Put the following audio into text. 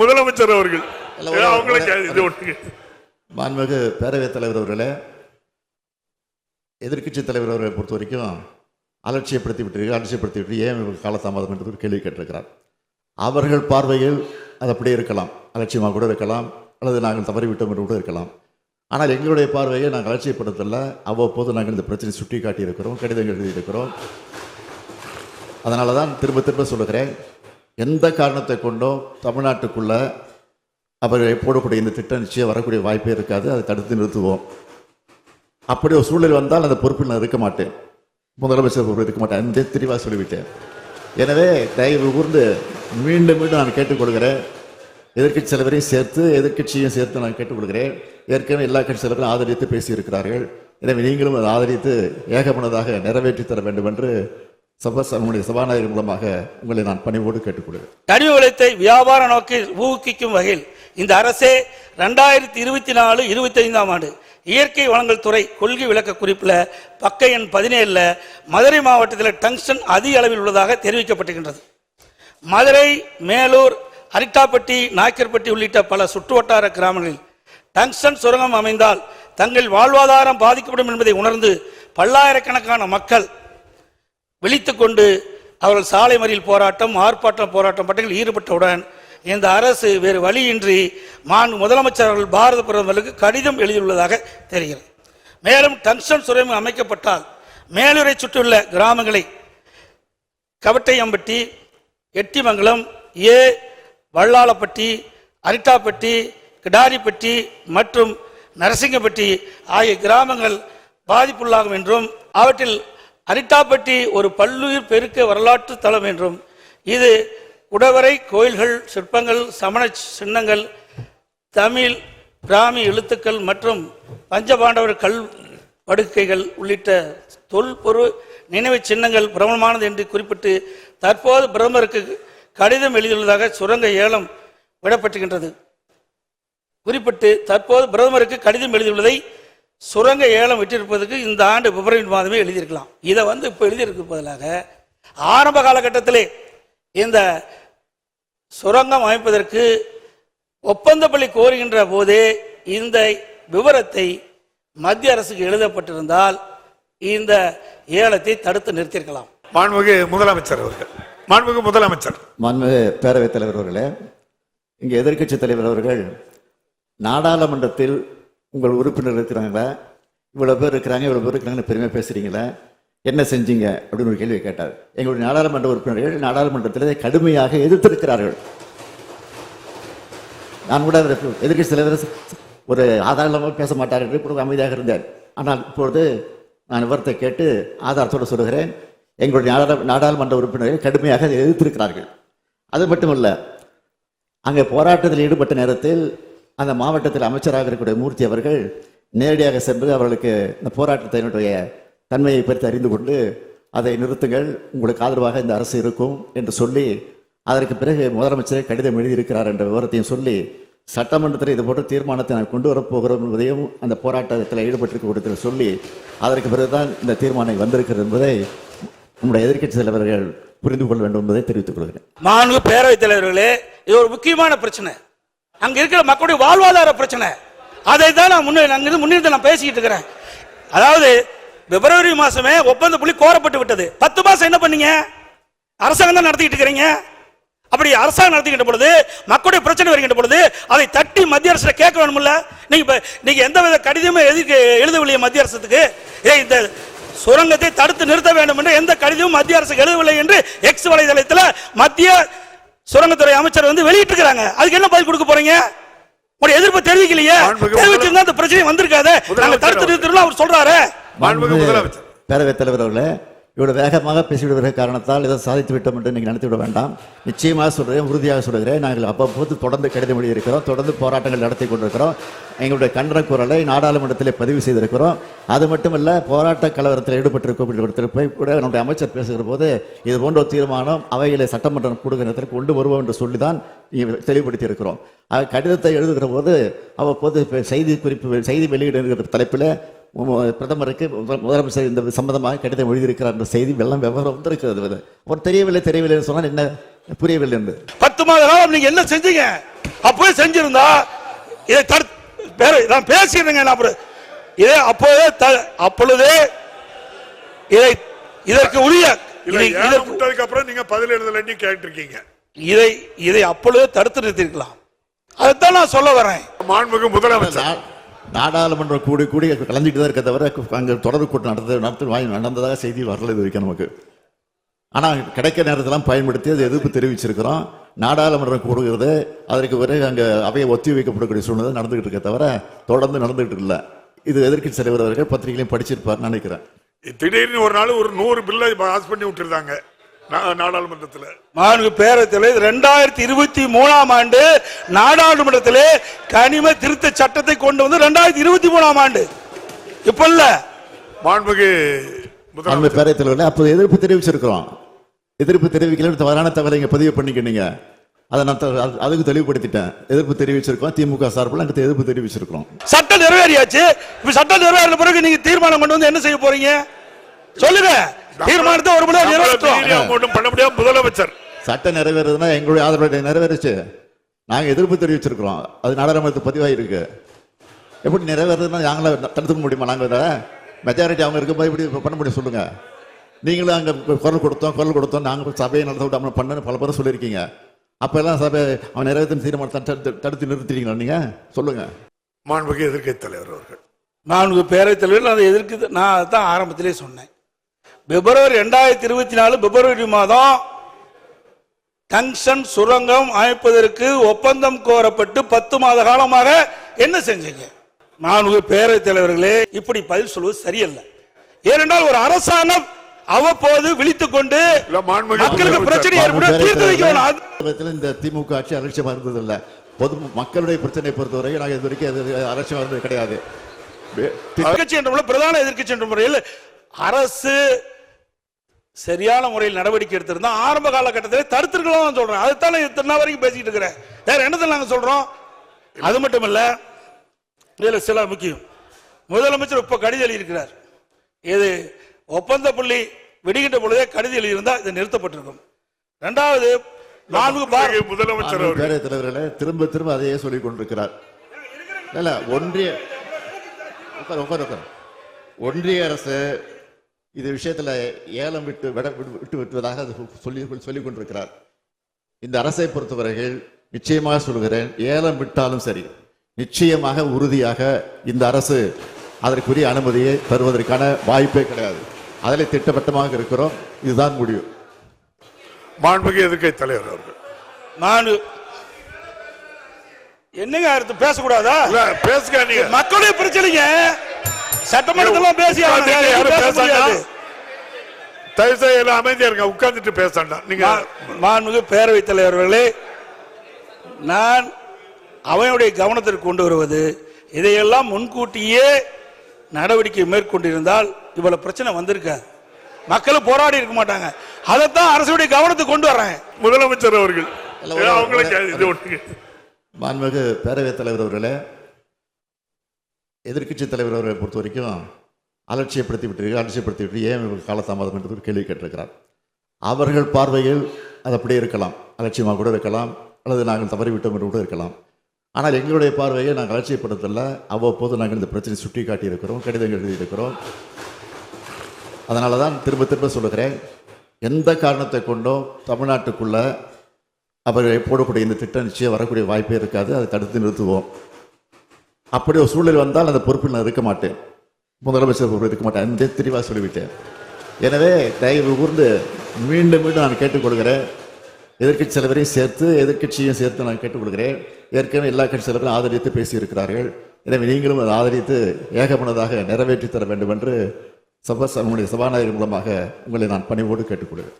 முதலமைச்சர் அவர்கள். மாண்புமிகு பேரவைத் தலைவர் அவர்களே எதிர்க்கட்சி தலைவர் அவர்களை பொறுத்த வரைக்கும் அலட்சியப்படுத்தி விட்டு அலட்சியப்படுத்தி விட்டு ஏன் இவர்கள் காலதாமதம் என்று ஒரு கேள்வி கேட்டிருக்கிறார். அவர்கள் பார்வையில் அது அப்படியே இருக்கலாம். அலட்சியமாக கூட இருக்கலாம் அல்லது நாங்கள் தவறிவிட்டோம் என்று கூட இருக்கலாம். ஆனால் எங்களுடைய பார்வையை நாங்கள் அலட்சியப்படுத்தல அவ்வப்போது நாங்கள் இந்த பிரச்சனை சுட்டி காட்டியிருக்கிறோம் கடிதங்கள் எழுதியிருக்கிறோம். அதனால தான் திரும்ப திரும்ப சொல்லுகிறேன் எந்த காரணத்தை கொண்டும் தமிழ்நாட்டுக்குள்ளே அவர்கள் போடக்கூடிய இந்த திட்டம் நிச்சயம் வரக்கூடிய வாய்ப்பே இருக்காது. அதை தடுத்து நிறுத்துவோம். அப்படி ஒரு சூழல் வந்தால் அந்த பொறுப்பில் நான் இருக்க மாட்டேன். முதலமைச்சர் பொறுப்பில் இருக்க மாட்டேன். அந்த தெளிவாக சொல்லிவிட்டேன். எனவே தயவு கூர்ந்து மீண்டும் மீண்டும் நான் கேட்டுக்கொள்கிறேன் எதிர்க்கட்சி தலைவரையும் சேர்த்து எதிர்க்கட்சியும் சேர்த்து நான் கேட்டுக்கொள்கிறேன் ஏற்கனவே எல்லா கட்சி தலைவரும் ஆதரித்து பேசியிருக்கிறார்கள். எனவே நீங்களும் அதை ஆதரித்து ஏகமனதாக நிறைவேற்றி தர வேண்டும் என்று சபா நம்முடைய சபாநாயகர் மூலமாக உங்களை நான் பணிவோடு கேட்டுக்கொள்கிறேன். கனிம வளத்தை வியாபார நோக்கில் ஊக்குவிக்கும் வகையில் இந்த அரசே ரெண்டாயிரத்தி இருபத்தி நாலு இருபத்தி ஐந்தாம் ஆண்டு இயற்கை வளங்கள் துறை கொள்கை விளக்க குறிப்பில் பக்க எண் பதினேழில் மதுரை மாவட்டத்தில் டங்ஸ்டன் அதிக அளவில் உள்ளதாக தெரிவிக்கப்பட்டுகின்றது மதுரை மேலூர் அரிட்டாப்பட்டி நாய்க்கர்பட்டி உள்ளிட்ட பல சுற்றுவட்டார கிராமங்களில் டங்ஸ்டன் சுரங்கம் அமைந்தால் தங்கள் வாழ்வாதாரம் பாதிக்கப்படும் என்பதை உணர்ந்து பல்லாயிரக்கணக்கான மக்கள் விழித்துக் கொண்டு அவர்கள் சாலை மறியல் போராட்டம் ஆர்ப்பாட்டம் போராட்டம் பட்டங்களில் ஈடுபட்டவுடன் இந்த அரசு வேறு வழியின்றி மாண்பு முதலமைச்சர் அவர்கள் பாரத பிரதமருக்கு கடிதம் எழுதியுள்ளதாக தெரிகிறது. மேலும் டங்ஸ்டன் சுரங்கம் அமைக்கப்பட்டால் மேலூரை சுற்றியுள்ள கிராமங்களை கவட்டையம்பட்டி எட்டிமங்கலம் ஏ வள்ளாளப்பட்டி அரிட்டாப்பட்டி கிடாரிப்பட்டி மற்றும் நரசிங்கப்பட்டி ஆகிய கிராமங்கள் பாதிப்புள்ளாகும் என்றும் அவற்றில் அரிட்டாப்பட்டி ஒரு பல்லுயிர் பெருக்க வரலாற்று தலம் என்றும் இது குடவரை கோயில்கள் சிற்பங்கள் சமண சின்னங்கள் தமிழ் பிராமி எழுத்துக்கள் மற்றும் பஞ்சபாண்டவர் கல் படுக்கைகள் உள்ளிட்ட தொல்பொரு நினைவுச் சின்னங்கள் பிரபலமானது என்று குறிப்பிட்டு தற்போது பிரதமருக்கு கடிதம் எழுதியுள்ளதாக சுரங்க ஏலம் விடப்பட்டுகின்றது குறிப்பிட்டு தற்போது பிரதமருக்கு கடிதம் எழுதியுள்ளதை சுரங்க ஏலம் விட்டிருப்பதற்கு இந்த ஆண்டு பிப்ரவரி மாதமே எழுதியிருக்கலாம். இதை வந்து இப்போ எழுதியிருக்க பதிலாக ஆரம்ப காலகட்டத்திலே இந்த சுரங்கம் அமைப்பதற்கு ஒப்பந்தப்பள்ளி கோருகின்ற போதே இந்த விவரத்தை மத்திய அரசுக்கு எழுதப்பட்டிருந்தால் இந்த ஏலத்தை தடுத்து நிறுத்தியிருக்கலாம். மாண்புமிகு முதலமைச்சர் அவர்கள். மாண்புமிகு முதலமைச்சர். மாண்புமிகு பேரவைத் தலைவர் அவர்களே இங்கே எதிர்க்கட்சி தலைவர் அவர்கள் நாடாளுமன்றத்தில் உங்கள் உறுப்பினர் இருக்கிறாங்களா? இவ்வளோ பேர் இருக்கிறாங்க இவ்வளோ பேர் இருக்கிறாங்கன்னு பெருமையாக பேசுகிறீங்களா என்ன செஞ்சீங்க? அப்படின்னு ஒரு கேள்வி கேட்டார். எங்களுடைய நாடாளுமன்ற உறுப்பினர்கள் நாடாளுமன்றத்தில் கடுமையாக எதிர்த்திருக்கிறார்கள். நான் கூட எதிர்க்கட்சி தலைவர் ஒரு ஆதாரமாக பேச மாட்டார் என்று இப்பொழுது அமைதியாக இருந்தார் ஆனால் இப்பொழுது நான் விவரத்தை கேட்டு ஆதாரத்தோடு சொல்லுகிறேன். எங்களுடைய நாடாளு நாடாளுமன்ற உறுப்பினர்கள் கடுமையாக அதை எதிர்த்திருக்கிறார்கள். அது மட்டுமல்ல அங்கே போராட்டத்தில் ஈடுபட்ட நேரத்தில் அந்த மாவட்டத்தில் அமைச்சராக இருக்கக்கூடிய மூர்த்தி அவர்கள் நேரடியாக சென்று அவர்களுக்கு இந்த போராட்டத்தினுடைய தன்மையை பற்றி அறிந்து கொண்டு அதை நிறுத்துங்கள். உங்களுக்கு ஆதரவாக இந்த அரசு இருக்கும் என்று சொல்லி அதற்கு பிறகு முதலமைச்சரே கடிதம் எழுதியிருக்கிறார் என்ற விவரத்தையும் சொல்லி சட்டமன்றத்தில் இது போன்ற தீர்மானத்தை நான் கொண்டு வரப்போகிறோம் என்பதையும் அந்த போராட்டத்தில் ஈடுபட்டிருக்க சொல்லி அதற்கு பிறகுதான் இந்த தீர்மானம் வந்திருக்கிறது என்பதை நம்முடைய எதிர்க்கட்சி தலைவர்கள் புரிந்து கொள்ள வேண்டும் என்பதை தெரிவித்துக் கொள்கிறேன். மாண்பு பேரவைத் தலைவர்களே இது ஒரு முக்கியமான பிரச்சனை. அங்க இருக்கிற மக்களுடைய வாழ்வாதார பிரச்சனை. அதை தான் நான் முன்னே அங்கிருந்து நான் பேசிக்கிட்டு இருக்கிறேன். அதாவது பிப்ரவரி மாசமே ஒப்பந்த புள்ளி கோரப்பட்டு விட்டது. பத்து மாசம் என்ன பண்ணீங்க? அரசாங்கம் தான் நடத்திக்கிட்டு இருக்கிறீங்க. அப்படி அரசாங்கம் நடத்திக்கிட்ட பொழுது மக்களுடைய பிரச்சனை வருகின்ற பொழுது அதை தட்டி மத்திய அரசு கேட்க வேணும்ல நீங்க இப்ப நீங்க எந்த வித கடிதமும் எதுக்கு எழுதவில்லையே மத்திய அரசுக்கு? ஏ இந்த சுரங்கத்தை தடுத்து நிறுத்த வேண்டும் என்று எந்த கடிதமும் மத்திய அரசுக்கு எழுதவில்லை என்று எக்ஸ் வலைதளத்தில் மத்திய சுரங்கத்துறை அமைச்சர் வந்து வெளியிட்டிருக்கிறாங்க. அதுக்கு என்ன பதில் கொடுக்க போறீங்க? உங்களுடைய எதிர்ப்பு தெரிவிக்கலையே? தெரிவிச்சிருந்தா அந்த பிரச்சனை வந்திருக்காது. நாங்க தடுத்து நிறுத்தணும் அவர் சொல்றாரு. பேரவைத் தலைவர் அவர்களே இவ்வளோ வேகமாக பேசிவிடுகிற காரணத்தால் இதை சாதித்து விட்டோம் என்று நீங்கள் நடத்திவிட வேண்டாம். நிச்சயமாக சொல்கிறேன் உறுதியாக சொல்கிறேன் நாங்கள் அவ்வப்போது தொடர்ந்து கடிதம் எழுதியிருக்கிறோம் தொடர்ந்து போராட்டங்கள் நடத்தி கொண்டிருக்கிறோம். எங்களுடைய கண்டன குரலை நாடாளுமன்றத்தில் பதிவு செய்திருக்கிறோம். அது மட்டுமல்ல போராட்ட கலவரத்தில் ஈடுபட்டிருக்கும் போய் கூட நம்முடைய அமைச்சர் பேசுகிற போது இது போன்ற ஒரு தீர்மானம் அவைகளை சட்டமன்றம் கொடுக்கிறதற்கு கொண்டு வருவோம் என்று சொல்லி தான் தெளிவுபடுத்தி இருக்கிறோம் கடிதத்தை எழுதுகிற போது அவ்வப்போது செய்தி குறிப்பு செய்தி வெளியிடுகிற தலைப்பில் பிரதமருக்கு முதல்- முதலமைச்சர் இந்த சம்பந்தமாக கடிதம் எழுதியிருக்கிறார் என்ற செய்தி வெள்ளம் விவரம் வந்திருக்கிறது. அவர் தெரியவில்லை தெரியவில்லை என்று சொன்னால் என்ன? புரியவில்லை என்று. பத்து மாத காலம் நீங்க என்ன செஞ்சீங்க? அப்பவே செஞ்சிருந்தா இதை தடுத்து பேர- நான் பேசிடுறேங்க நான் அப்புறம். இதை அப்போதே த- அப்பொழுதே இதை இதற்கு உரிய விட்டதுக்கு அப்புறம் நீங்க பதில் எழுதலன்னு கேட்டிருக்கீங்க. இதை இதை அப்பொழுதே தடுத்து நிறுத்திருக்கலாம் அதைத்தான் நான் சொல்ல வரேன். மாண்புமிகு முதலமைச்சர். நாடாளுமன்றம் கூடி கூடி கலந்துட்டு தான் இருக்க தவிர அங்கே தொடர் கூட்டம் நடந்தது நடத்து வாய் நடந்ததாக செய்தி வரல இது வரைக்கும் நமக்கு. ஆனால் கிடைக்க நேரத்தெல்லாம் பயன்படுத்தி அது எதிர்ப்பு தெரிவிச்சிருக்கிறோம். நாடாளுமன்றம் கூடுகிறது அதற்கு பிறகு அங்கே அவையை ஒத்தி வைக்கப்படக்கூடிய சூழ்நிலை நடந்துகிட்டு இருக்க தவிர தொடர்ந்து நடந்துகிட்டு இல்லை. இது எதிர்க்கட்சி தலைவர் அவர்கள் பத்திரிகையிலையும் படிச்சிருப்பார் நினைக்கிறேன். திடீர்னு ஒரு நாள் ஒரு நூறு பில்லை பாஸ் பண்ணி விட்டுருந்தாங்க. நாடாளுமன்றத்துல. மாண்பு பேரத்தில் ரெண்டாயிரத்தி இருபத்தி மூணாம் ஆண்டு நாடாளுமன்றத்திலே கனிம திருத்த சட்டத்தை கொண்டு வந்து ரெண்டாயிரத்தி இருபத்தி மூணாம் ஆண்டு. இப்ப இல்ல மாண்புமிகு அந்த முதலமைச்சர். பேரவைத் தலைவர்கள் அப்போ எதிர்ப்பு தெரிவிச்சிருக்கிறோம். எதிர்ப்பு தெரிவிக்கல தவறான தகவலை இங்கே பதிவு பண்ணிக்கினீங்க அதை நான் த- அது- அதுக்கு தெளிவுபடுத்திட்டேன். எதிர்ப்பு தெரிவிச்சிருக்கோம் திமுக சார்பில் அங்கே எதிர்ப்பு தெரிவிச்சிருக்கிறோம். சட்டம் நிறைவேறியாச்சு. இப்ப சட்டம் நிறைவேறின பிறகு நீங்க தீர்மானம் கொண்டு வந்து என்ன செய்ய போறீங்க? சொல்லுங்க. தீர்மானத்தை ஒரு மணி நேரம் மீறி அவங்க ஒண்ணும் பண்ண முடியாது முதலமைச்சர். சட்டம் நிறைவேறதுன்னா எங்களுடைய ஆதரவு நிறைவேறுச்சு. நாங்கள் எதிர்ப்பு தெரிவிச்சிருக்கிறோம். அது நாடாளுமன்றத்தில் பதிவாயிருக்கு. எப்படி நிறைவேறதுன்னா நாங்கள தடுத்துக்க முடியுமா? நாங்கள் மெஜாரிட்டி அவங்க இருக்கும்போது இப்படி பண்ண முடியும் சொல்லுங்க. நீங்களும் அங்கே குரல் கொடுத்தோம் குரல் கொடுத்தோம். நாங்கள் சபையை நடத்த விடாம பண்ணு பல பேரும் சொல்லியிருக்கீங்க. அப்போ எல்லாம் சபை அவன் நிறைவேற்றும் தீர்மானத்தை தடுத்து- தடுத்து நிறுத்திட்டீங்களா நீங்கள் சொல்லுங்க. மாண்புமிகு எதிர்க்கட்சி தலைவர் அவர்கள். நான்கு பேரவைத் தலைவர்கள் அதை எதிர்க்கு நான் அதான் ஆரம்பத்திலே சொன்னேன். பிப்ரவரி ரெண்டாயிரத்தி இருபத்தி நாலு பிப்ரவரி மாதம் டங்ஷன் சுரங்கம் அமைப்பதற்கு ஒப்பந்தம் கோரப்பட்டு பத்து மாத காலமாக என்ன செஞ்சீங்க? நான்கு பேரவைத் தலைவர்களே இப்படி பதில் சொல்வது சரியல்ல. ஏனென்றால் ஒரு அரசாங்கம் அவ்வப்போது விழித்துக் கொண்டு இல்ல, மக்களுக்கு. பிரச்சனை ஏற்படும் தீர்த்து வைக்கணும். இந்த திமுக ஆட்சி அலட்சியமா இருந்ததில்லை பொது மக்களுடைய பிரச்சனை பொறுத்தவரை நாங்கள் இது வரைக்கும் அலட்சியம் இருந்தது கிடையாது. எதிர்க்கட்சி என்ற பிரதான எதிர்க்கட்சி என்ற முறையில் அரசு சரியான முறையில் நடவடிக்கை எடுத்திருந்தா ஆரம்ப காலகட்டத்தில் தடுத்திருக்கலாம் சொல்றேன். அதுதான் இத்தனை வரைக்கும் பேசிட்டு இருக்கிறேன். வேற என்னத்தை நாங்க சொல்றோம்? அது மட்டும் இல்ல இதுல சில முக்கியம். முதலமைச்சர் இப்ப கடிதம் எழுதியிருக்கிறார். இது ஒப்பந்த புள்ளி வெடிக்கின்ற பொழுதே கடிதம் எழுதியிருந்தா இது நிறுத்தப்பட்டிருக்கும். ரெண்டாவது நான்கு முதலமைச்சர் தலைவர்களே திரும்ப திரும்ப அதையே சொல்லிக் கொண்டிருக்கிறார். இல்ல ஒன்றிய உட்கார் உட்கார் உட்கார். ஒன்றிய அரசு இது விஷயத்துல ஏலம் விட்டு விட விட்டு விட்டு விட்டுவதாக அது சொல்லி சொல்லிக் கொண்டிருக்கிறார். இந்த அரசை பொறுத்தவரையில் நிச்சயமாக சொல்கிறேன் ஏலம் விட்டாலும் சரி நிச்சயமாக உறுதியாக இந்த அரசு அதற்குரிய அனுமதியை தருவதற்கான வாய்ப்பே கிடையாது. அதில் திட்டவட்டமாக இருக்கிறோம். இதுதான் முடிவு. மாண்புமிகு எதிர்க்கட்சி தலைவர் அவர்கள். நான் என்னங்க அடுத்து பேசக்கூடாதா? பேசுங்க நீங்க. மக்களுடைய பிரச்சனைங்க. சட்டமன்றத்தெல்லாம் பேசி. தயவு செய்து அமைதியா இருங்க. உட்கார்ந்துட்டு பேசண்டாம் நீங்க மாண்புமிகு பேரவைத் தலைவர்களே நான் அவையுடைய கவனத்திற்கு கொண்டு வருவது இதையெல்லாம் முன்கூட்டியே நடவடிக்கை மேற்கொண்டிருந்தால் இவ்வளவு பிரச்சனை வந்திருக்காது மக்கள் போராடி இருக்க மாட்டாங்க. அதைத்தான் அரசுடைய கவனத்துக்கு கொண்டு வர்றேன். முதலமைச்சர் அவர்கள். அவங்களுக்கு மாண்புமிகு பேரவைத் தலைவர் அவர்களே எதிர்க்கட்சி தலைவர் அவரை பொறுத்த வரைக்கும் அலட்சியப்படுத்தி விட்டு அலட்சியப்படுத்தி விட்டு ஏன் இவர்கள் காலதாமதம் என்று ஒரு கேள்வி கேட்டிருக்கிறார். அவர்கள் பார்வையில் அது அப்படியே இருக்கலாம். அலட்சியமாக கூட இருக்கலாம். அல்லது நாங்கள் தவறிவிட்டோம் என்று கூட இருக்கலாம். ஆனால் எங்களுடைய பார்வையை நாங்கள் அலட்சியப்படுத்தல. அவ்வப்போது நாங்கள் இந்த பிரச்சனை சுட்டி காட்டியிருக்கிறோம் கடிதம் எழுதியிருக்கிறோம். அதனால தான் திரும்ப திரும்ப சொல்லுகிறேன் எந்த காரணத்தை கொண்டோ தமிழ்நாட்டுக்குள்ளே அவர்கள் போடக்கூடிய இந்த திட்டம் நிச்சயம் வரக்கூடிய வாய்ப்பே இருக்காது. அதை தடுத்து நிறுத்துவோம். அப்படி ஒரு சூழல் வந்தால் அந்த பொறுப்பில் நான் இருக்க மாட்டேன். முதலமைச்சர் பொறுப்பில் இருக்க மாட்டேன். அந்த தெளிவாக சொல்லிவிட்டேன். எனவே தயவு கூர்ந்து மீண்டும் மீண்டும் நான் கேட்டுக்கொள்கிறேன் எதிர்க்கட்சி தலைவரையும் சேர்த்து எதிர்க்கட்சியும் சேர்த்து நான் கேட்டுக்கொள்கிறேன் ஏற்கனவே எல்லா கட்சி தலைவரும் ஆதரித்து பேசியிருக்கிறார்கள். எனவே நீங்களும் அதை ஆதரித்து ஏகமனதாக நிறைவேற்றி தர வேண்டும் என்று சபா உங்களுடைய சபாநாயகர் மூலமாக உங்களை நான் பணிவோடு கேட்டுக்கொள்கிறேன்